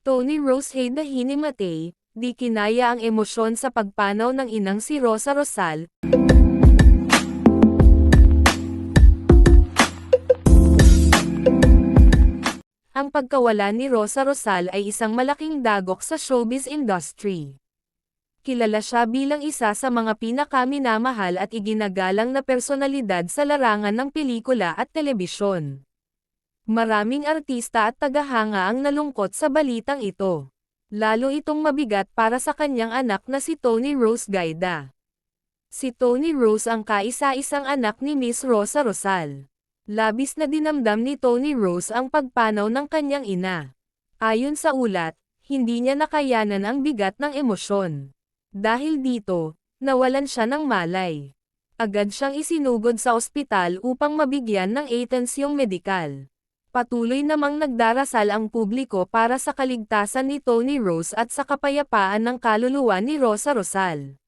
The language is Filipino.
Tony Rose Hayda Hinimatay, di kinaya ang emosyon sa pagpanaw ng inang si Rosa Rosal. Ang pagkawala ni Rosa Rosal ay isang malaking dagok sa showbiz industry. Kilala siya bilang isa sa mga pinakaminamahal at iginagalang na personalidad sa larangan ng pelikula at telebisyon. Maraming artista at tagahanga ang nalungkot sa balitang ito. Lalo itong mabigat para sa kanyang anak na si Tony Rose Gaida. Si Tony Rose ang kaisa-isang anak ni Miss Rosa Rosal. Labis na dinamdam ni Tony Rose ang pagpanaw ng kanyang ina. Ayon sa ulat, hindi niya nakayanan ang bigat ng emosyon. Dahil dito, nawalan siya ng malay. Agad siyang isinugod sa ospital upang mabigyan ng atensyong medikal. Patuloy namang nagdarasal ang publiko para sa kaligtasan ni Tony Rose at sa kapayapaan ng kaluluwa ni Rosa Rosal.